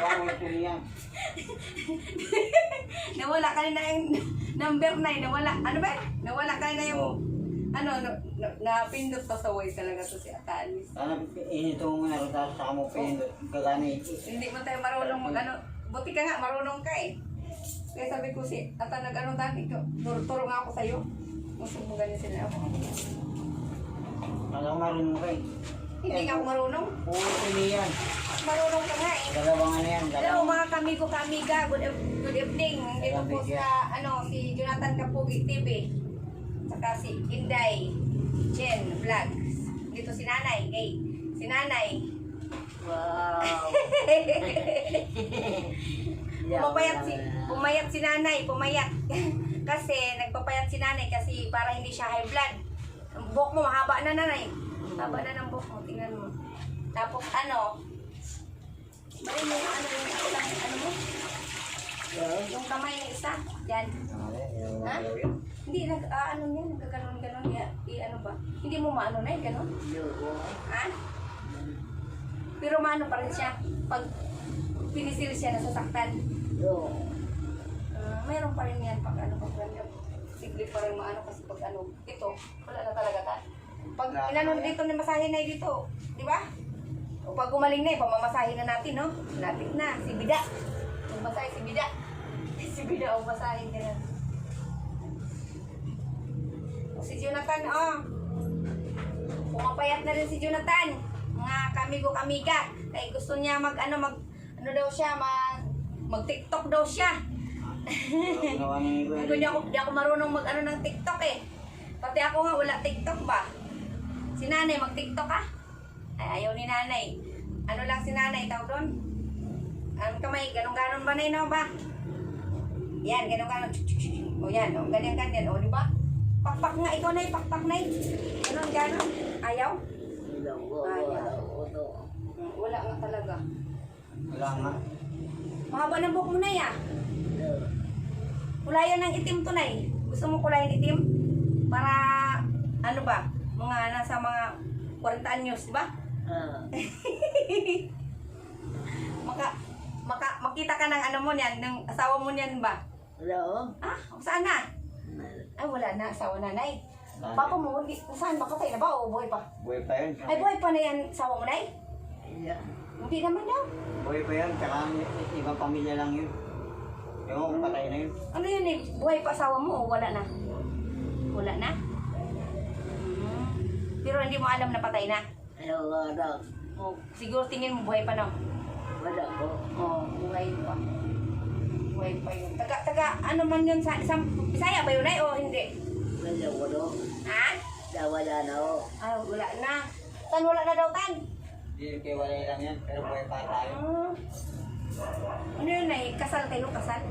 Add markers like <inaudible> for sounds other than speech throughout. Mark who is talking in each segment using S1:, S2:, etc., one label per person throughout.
S1: <laughs> Nawala kanina yung number 9. Nawala. Ano ba? Nawala kanina yung... Ano, na, na, napindot pa sa way talaga to si Ata Alice.
S2: Sana inito mo na rin saka mo pinindot. Kagani.
S1: Hindi mo tayo marunong mag ano. Buti ka nga, marunong ka eh. Kaya sabi ko si Ata nag-ano dati ko. Turo, nga ako sa'yo. Gusto mo ganyan sila ako.
S2: Kala ko marunong ka eh.
S1: Hindi ako marunong.
S2: Puro pili yan.
S1: Marunong ka nga eh.
S2: Dalawang ano yan.
S1: Hello mga kamigo kamiga, good, ev- good evening. Ito po sa ano si Jonathan Kapugi TV. Saka si Inday Jen Vlogs. Dito si Nanay, kay si Nanay.
S3: Wow. <laughs> <laughs>
S1: Pumapayat si pumayat si Nanay, pumayat. <laughs> kasi nagpapayat si Nanay kasi para hindi siya high blood. Ang buhok mo mahaba na Nanay. Haba na ng buhok mo, tingnan mo. Tapos ano? Bali mo yung ano yung ulang ano mo? Yung kamay ng isa. Yan. Ha? Hindi, nag, ah, ano yan, nagkaganon-ganon, ya, i, ano ba? Hindi mo maano na eh, ganon? Ha? Pero maano pa rin siya, pag pinisil siya, nasasaktan. Ah, mayroon pa rin yan pag ano, pag ano, sigli pa rin maano kasi pag ano, ito, wala na talaga ta. Pag inanon dito ni masahe na dito, di ba? O pag gumaling na eh, pamamasahe na natin, no? Lapit na, si Bida. Masahe si Bida. <laughs> si Bida o masahe ka na. Si Jonathan, oh. Pumapayat na rin si Jonathan. Mga kamigo kamiga. Kaya gusto niya mag ano mag ano daw siya mag mag TikTok daw siya. Hindi ako, di ako marunong mag ano ng TikTok eh. Pati ako nga wala TikTok ba. Si nanay mag TikTok ka? Ay, ayaw ni nanay. Ano lang si nanay tawag doon? Ano kamay, ganun-ganon ba na yun ba? Yan, ganun-ganon. O yan, o ganyan-ganyan. O, di ba? Pakpak nga, ikaw na pakpak na Ganon-ganon. Ayaw? Hmm, Wala nga talaga.
S2: Wala nga.
S1: Mahaba ng buhok mo na ya. Kulayan ng itim to na Gusto mo kulayan itim? Para, ano ba? Mga nasa mga 40 anyos, di ba? Maka, maka, makita ka ng ano mo niyan, ng asawa mo niyan ba? Ah, saan na? Ay, wala na, asawa nanay. Papa mo, hindi, saan ba? Patay na ba o buhay pa?
S2: Buhay pa yun.
S1: Ay, buhay pa na yan, asawa mo nay? Hindi naman daw.
S2: Buhay pa yun. Tsaka ibang pamilya lang yun. Ewan ko patay na yun.
S1: Ano yun eh, buhay pa asawa mo o wala na? Wala na? Hmm. Pero hindi mo alam na patay na. O, siguro tingin mo buhay pa no? O, buhay pa. Buhay pa yun. Taga, taga, ano man yun sa isang, Bisaya ba yun ay o hindi? Ha? Ah, wala na. Tan, wala na daw tan.
S2: Hindi kayo walay lang yan. Pero buhay pa tayo.
S1: Ah. Ano yun ay, kasal kayo, kasal?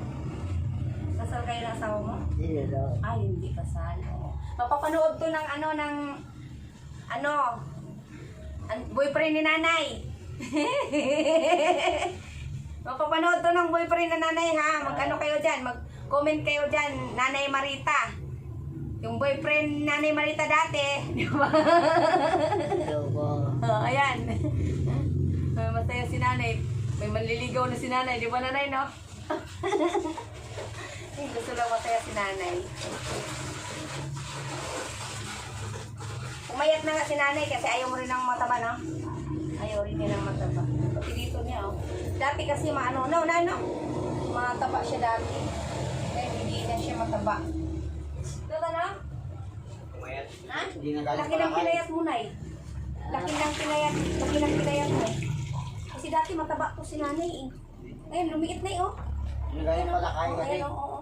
S1: Kasal kayo ng asawa mo? Ay, hindi kasal. Oo. Mapapanood to ng ano, ng, ano, boyfriend ni nanay. <laughs> Mapapanood to ng boyfriend na nanay ha. Mag-ano kayo dyan, mag-comment kayo dyan, nanay Marita. Yung boyfriend ni nanay Marita dati, <laughs> di ba? Oh, ayan. Ay, masaya si nanay. May manliligaw na si nanay, di ba nanay, no? <laughs> Gusto lang masaya si nanay. Umayat na nga si nanay kasi ayaw mo rin ng mataba, no? Ayaw rin niya ng mataba. Pati dito niya, oh. Dati kasi maano, no, no, no. Mataba siya dati. Kaya hindi na siya mataba. Dito, no?
S2: Kumayat.
S1: Ha?
S2: Hindi na
S1: Laki ng
S2: palakay.
S1: pinayat mo, Nay. Laki ng pinayat, laki ng pinayat mo. Kasi dati mataba ko si nanay eh. Ngayon, lumiit na eh, oh.
S2: Hindi galing palakay
S1: Oh,
S2: kasi.
S1: ayan, oo, oo.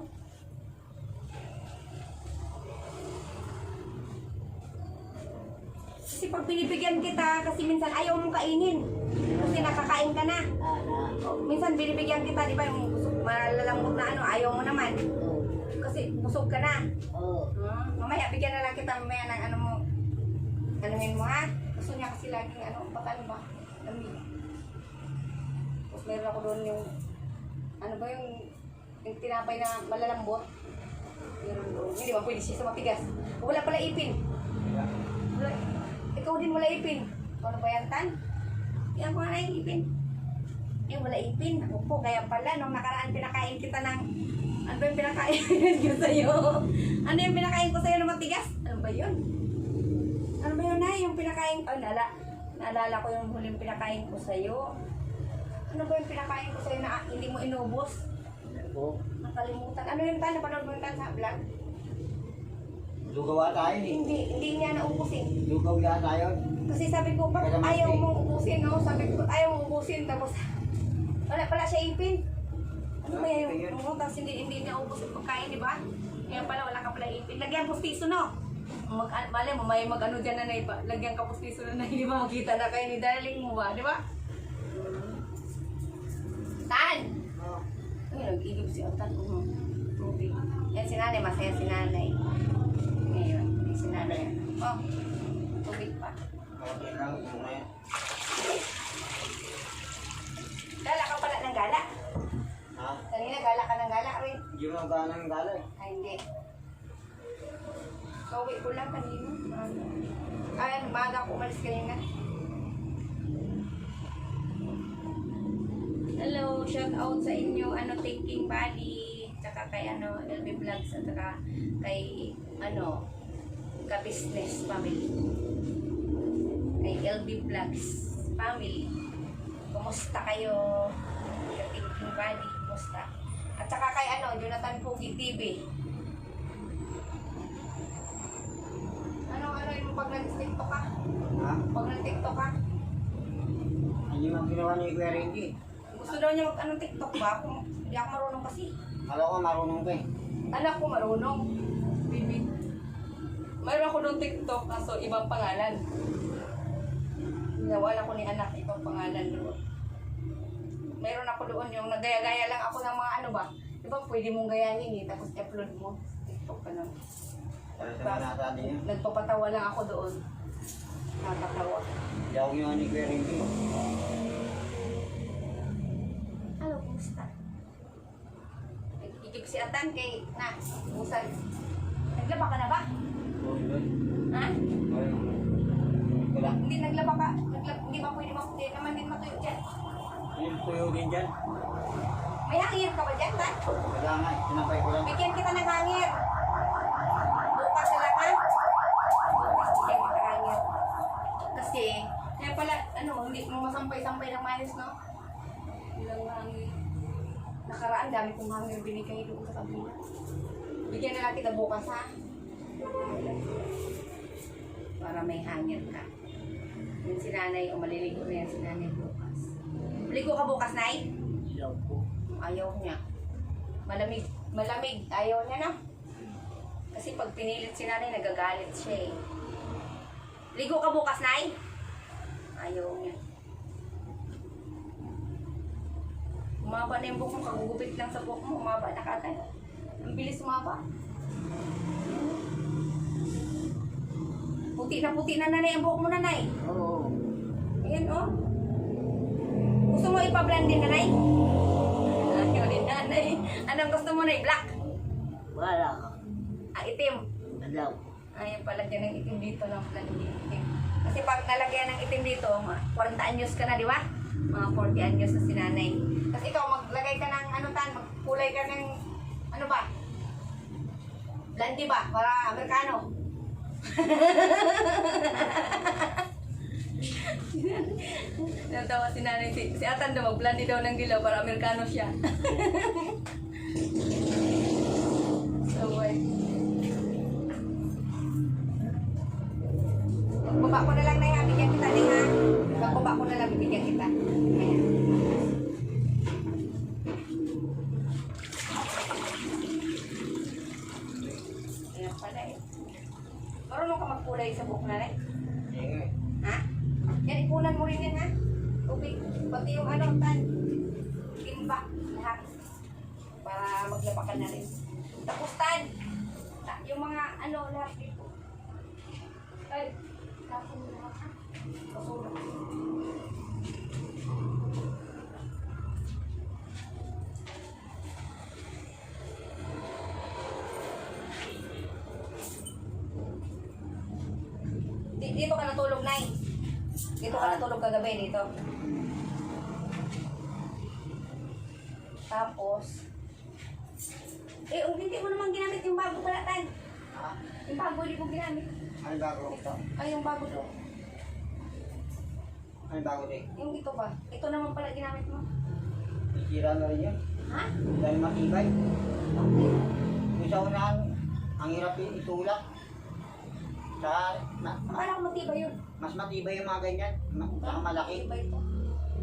S1: Kasi pag binibigyan kita, kasi minsan ayaw mong kainin. Kasi nakakain ka na. Minsan binibigyan kita, di ba, yung busog, malalambot na ano, ayaw mo naman. Kasi busog ka na. Hmm, mamaya, bigyan na lang kita mamaya ng ano mo. Anuhin mo ha? Gusto niya kasi laging ano, baka ano ba? Lamig. Tapos meron ako doon yung, ano ba yung, yung tinapay na malalambot. Meron doon. Hindi ba pwede siya sa matigas. Wala pala ipin. Ikaw din wala ipin. Ano ba yan, Tan? Yan ko na yung ipin. Eh, wala ipin. Ako po, kaya pala, nung nakaraan pinakain kita ng... Ano ba yung pinakain <laughs> ko sa'yo? Ano yung pinakain ko sa'yo na matigas? Ano ba yun? Ano ba yun na? Yung pinakain... Oh, nala, naalala ko yung huling pinakain ko sa'yo. Ano ba yung pinakain ko sa'yo na ah, hindi mo inubos?
S2: Oo.
S1: Nakalimutan. Ano yung tan? Napanood mo yung tan sa vlog?
S2: Lugaw tayo eh.
S1: Hindi, hindi niya naubos eh.
S2: Lugaw yata yun.
S1: Kasi sabi ko, ba't
S2: Kalamansi.
S1: ayaw mong ubusin, no? Sabi ko, ayaw mong ubusin, tapos wala pala siya ipin. Ano ba yung,
S2: Ipin yun.
S1: ano, tapos hindi, hindi niya ubos yung pagkain, di ba? Kaya pala, wala ka pala ipin. Lagyan pustiso, no? Mag, ah, mali mo, may mag ano dyan na na iba. Lagyan ka pustiso na na, <laughs> di ba? Makita na kayo ni darling mo ba, di ba? Tan!
S2: Oo.
S1: Ay, nag-igib si. Uh, tubig. Yan si nanay, masaya si nanay. Ngayon, hindi si nanay. Oh, tubig pa. Gala ka pala ng gala.
S2: Ha?
S1: Kanina gala ka ng gala rin.
S2: Hindi mo gana ng gala eh.
S1: Ay, hindi. Kauwi ko lang kanina. Ay, umaga ako umalis kanina. Hello, shout out sa inyo, ano, Thinking Body, tsaka kay, ano, LB Vlogs, at tsaka kay, ano, ka-business family. Kay LB Vlogs family. Kumusta kayo? Kay Thinking Body, kumusta? At saka kay, ano, Jonathan Pugi TV. Ano, ano yung pag nag-tiktok ka?
S2: Ha?
S1: Pag nag-tiktok ka?
S2: Hindi mo ginawa ni Kuya Renji.
S1: Gusto daw niya mag anong TikTok ba? Kung hindi ako marunong kasi.
S2: Alam ko marunong ka eh.
S1: Anak ko marunong. Mayroon ako doon TikTok, kaso ibang pangalan. Nawala ko ni anak, ibang pangalan doon. Mayroon ako doon yung nagaya-gaya lang ako ng mga ano ba. Di ba pwede mong gayahin eh, tapos upload mo. TikTok ka na. Nagpapatawa lang ako doon. Nakakatawa.
S2: Hindi ako ginawa ni Kuya Renji.
S1: Hello, kumusta? Nagkikip si Atan kay na, kumusta? Naglaba ka na ba? Ha?
S2: Wala.
S1: Hindi naglaba ka. Naglaba, hindi ba pwede maputi naman din matuyo dyan?
S2: Yung tuyo din dyan.
S1: May hangir ka ba dyan, Tan?
S2: Wala nga. Sinapay ko lang.
S1: Bigyan kita ng hangir. Bukas na lang, ha? Bigyan kita ng hangir. Kasi, kaya pala, ano, hindi mo masampay-sampay ng maayos, no? Ilang hangir. Nakaraan, dami kong hangir binigay doon sa kabila. Bigyan na lang kita bukas, ha? Para may hangir ka. Yung si nanay, o maliligo na yan si nanay bukas. Maligo ka bukas, Nay?
S3: Ilaw ko.
S1: Ayaw niya. Malamig, malamig. Ayaw niya na. Kasi pag pinilit si nanay, nagagalit siya eh. Ligo ka bukas, Nay? Ayaw niya. Umaba na yung buhok mo, kagugupit lang sa buhok mo, umaba na kagad. Ang bilis umaba. Puti na puti na nanay ang buhok mo, nanay.
S3: Oo.
S1: Ayan, oh. Gusto mo ipa-blend din, nanay? Ayaw din, nanay. Anong gusto mo, nay? Black?
S3: Wala.
S1: Ah, itim.
S3: Alaw.
S1: Ayaw pala dyan ng itim dito ng blend din itim. Kasi pag nalagyan ng itim dito, mga 40 anyos ka na, di ba? Mga 40 anyos na si nanay. Kasi ikaw, maglagay ka ng ano tan, magkulay ka ng, ano ba? Blondie ba? Para Amerikano. Natawa si nanay, si, si Atan daw, mag-blondie daw ng dilaw para Amerikano siya. <laughs> so, wait. Pagbaba ko na lang na yan, bigyan kita din Magkulay sa buhok na
S2: eh.
S1: Ha? Yan, ipunan mo rin yan ha. Tubig. Pati yung ano, tan. Timba. Lahat. Para maglaba ka na rin. Tapos tan. ta- Yung mga ano, lahat dito. Ay. Tapos mo lahat ha. Basura. Di- Dito ka natulog, kagabi dito. Tapos, eh, um, hindi mo naman ginamit yung bago pala, Tan.
S2: Ha?
S1: Yung bago, hindi mo ginamit.
S2: Ano bago?
S1: Ito. Ay, yung bago to.
S2: Ano bago din?
S1: Yung ito ba? Ito naman pala ginamit mo.
S2: Isira na rin yun.
S1: Ha?
S2: Dahil matibay.
S1: Okay.
S2: Yung sa unahan, ang hirap itulak. Sa, na,
S1: Akala ko matibay yun.
S2: mas matibay yung mga ganyan. Ma, saka malaki.
S1: Matibay ito.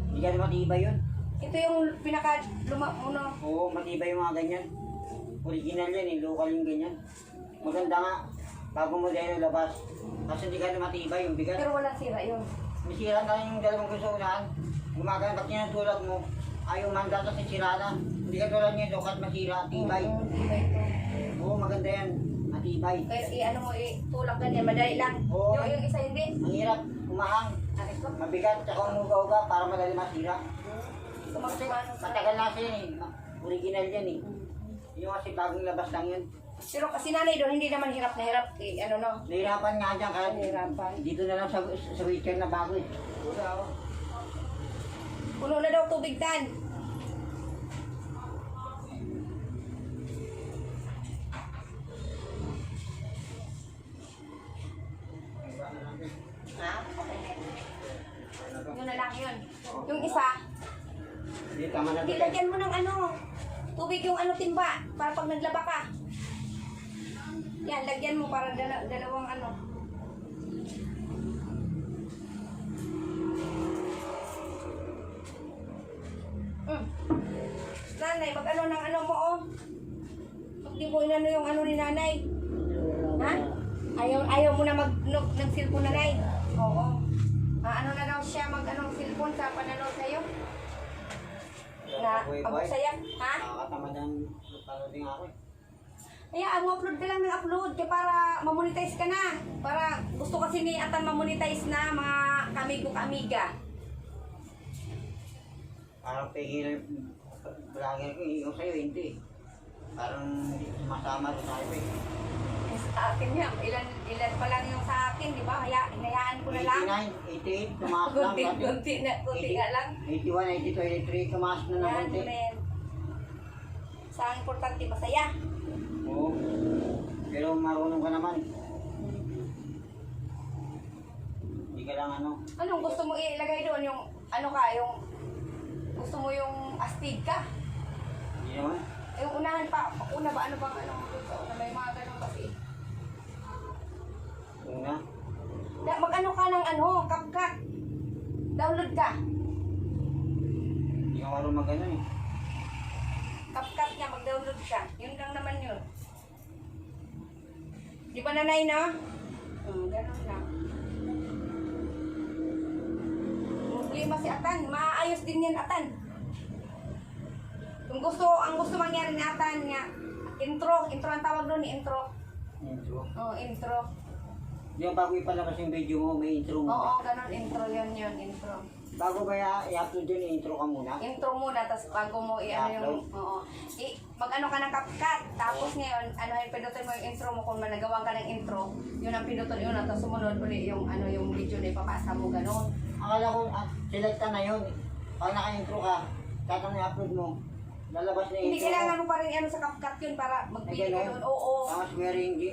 S2: Hindi ganun matibay yun.
S1: Ito yung pinaka luma muna.
S2: Oo, matibay yung mga ganyan. Original yan eh, local yung ganyan. Maganda nga, bago mo dahil labas. Kasi hindi ganun matibay yung bigat.
S1: Pero walang sira yun.
S2: Masira na yung dalawang gusto unahan. Gumagana, pag tinutulak mo, ayaw man data sa sira na. Hindi ka tulad niya, dokat masira, tibay.
S1: Oo,
S2: maganda yan. Matibay.
S1: Kaya i-ano mo, itulak ganyan, madali lang.
S2: Oo.
S1: Yung, yung isa hindi.
S2: Ang hirap, umahang.
S1: Ano ko?
S2: Mabigat, tsaka umuga-uga para madali masira.
S1: Sumagsumano sa...
S2: Matagal na siya eh. Original yan eh. Yung kasi bagong labas lang yun.
S1: Pero kasi nanay doon, hindi naman hirap na hirap. Eh, ano no?
S2: Nahirapan nga dyan kaya
S1: Nahirapan.
S2: dito na lang sa, sa wheelchair na bago eh.
S1: Puno na daw tubig tan. Ha? Yun na lang yun. Yung isa,
S2: Hindi, tama na
S1: hindi lagyan mo ng ano, tubig yung ano timba, para pag naglaba ka. Yan, lagyan mo para dala, dalawang ano. Mm. Nanay, mag ano ng ano mo oh. Hindi mo inano yung ano ni nanay. Ha? Ayaw, ayaw mo na mag no, ng cellphone nanay? Oo. Ah, ano na daw siya mag anong cellphone sa pananood sa'yo? Na pagsaya? Ha?
S2: Nakakatamad ang parating ako eh.
S1: Kaya ang upload ka lang ng upload kaya para mamonetize ka na. Para gusto kasi ni Atan mamonetize na mga kamigo kamiga.
S2: Parang pigil vlogger ko, yung sa'yo hindi. Parang doon sa iyo eh.
S1: Eh, Sa akin yan, ilan, ilan pa lang yung sa akin, di ba? Kaya hinayaan ko na lang.
S2: 89, 88, tumaas lang.
S1: Kunti,
S2: dati.
S1: kunti na, kunti nga lang.
S2: 81, 82, 83, tumaas na ng
S1: Yan,
S2: konti.
S1: Julen. Sa ang importante, masaya.
S2: Oo. Pero marunong ka naman. Hindi ka lang ano.
S1: Anong gusto mo ilagay doon? Yung, ano ka, yung, gusto mo yung astig ka?
S2: Hindi naman.
S1: Yung unahan pa, una ba, ano bang ano sa una? May mga ganun kasi.
S2: Una.
S1: Da- Mag-ano ka ng ano, kapkat. Download ka.
S2: Hindi ka marunong mag ano eh.
S1: Kapkat niya, mag-download ka. Yun lang naman yun. Di ba nanay, no? Hmm, ganun lang. Problema si Atan. Maayos din yan, Atan. Kung gusto, ang gusto mangyari ni Atan nga, intro, intro ang tawag doon, intro.
S2: Intro.
S1: Oh, intro.
S2: Ba bago ipalabas yung video mo, may intro mo
S1: Oo,
S2: ba?
S1: ganun, intro yun yun, intro.
S2: Bago ba ya- i-upload yun, intro ka muna?
S1: intro muna, tapos bago mo i-ano yung, oo, i, mag-ano ka ng CapCut, tapos ngayon, ano yung pinutin mo yung intro mo, kung managawa ka ng intro, yun ang pinutin yun, tapos sumunod ulit yung, ano, yung video na ipapasa mo, ganun.
S2: Akala ko, ah, select ka na yun. Pag naka-intro ka, kahit ano i-upload mo, lalabas na
S1: Hindi
S2: intro
S1: kailangan
S2: mo.
S1: pa rin ano sa CapCut yun para mag-video ka doon, oo,
S2: Tapos meron hindi.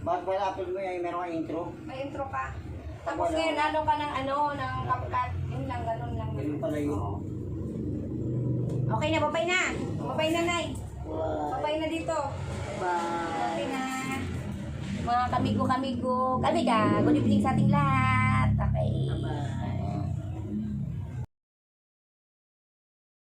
S2: Bakit ba na-upload mo yung meron kang intro?
S1: may intro ka. Tapos
S2: Wala.
S1: ngayon, ano ka ng, ano, ng CapCut, yun lang, ganun lang.
S2: Ganun pala yun.
S1: Oo. Okay na, babay na. Babay na, Nay. Babay na dito.
S3: Bye.
S1: Okay na. Mga kamigo-kamigo. Kamiga, good evening sa ating lahat.